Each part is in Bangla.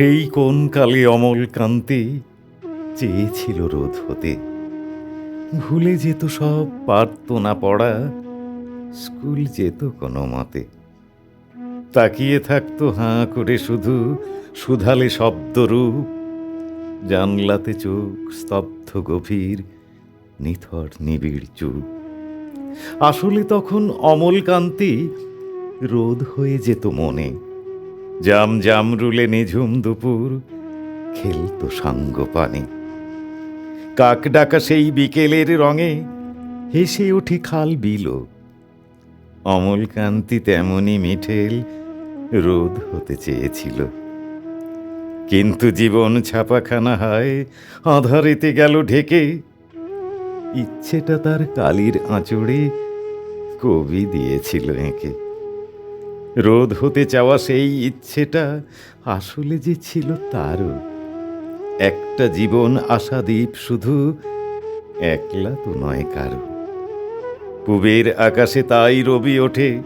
সেই কোন কালে অমল কান্তি চেয়েছিল রোধ হতে? ভুলে যেত সব, পারত না পড়া, স্কুল যেত কোনো মতে। তাকিয়ে থাকতো হাঁ করে শুধু, সুধালে শব্দরূপ জানলাতে চোখ স্তব্ধ গভীর, নিথর নিবিড় চুপ। আসলে তখন অমলকান্তি রোদ হয়ে যেত মনে। জাম জাম রুলে নিঝুম দুপুর, খেলতো সাঙ্গ পানে। কাক ডাকা সেই বিকেলের রঙে, হেসে ওঠে খাল বিল। অমলকান্তি তেমনি মিঠেল, রোদ হতে চেয়েছিল। কিন্তু জীবন ছাপাখানা হয়, আধারেতে গেল ঢেকে। ইচ্ছেটা তার কালির আঁচড়ে কবি দিয়েছিল এঁকে। রোদ হতে চাওয়া সেই ইচ্ছেটা আসলে যে ছিল তারও। একটা জীবন আশাদ্বীপ শুধু একলা তো নয় কারও। পুবের আকাশে তাই রবি ওঠে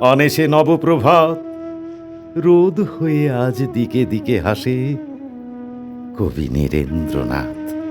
অনেসে নবপ্রভাত। রোদ হয়ে আজ দিকে দিকে হাসে কবি নীরেন্দ্রনাথ।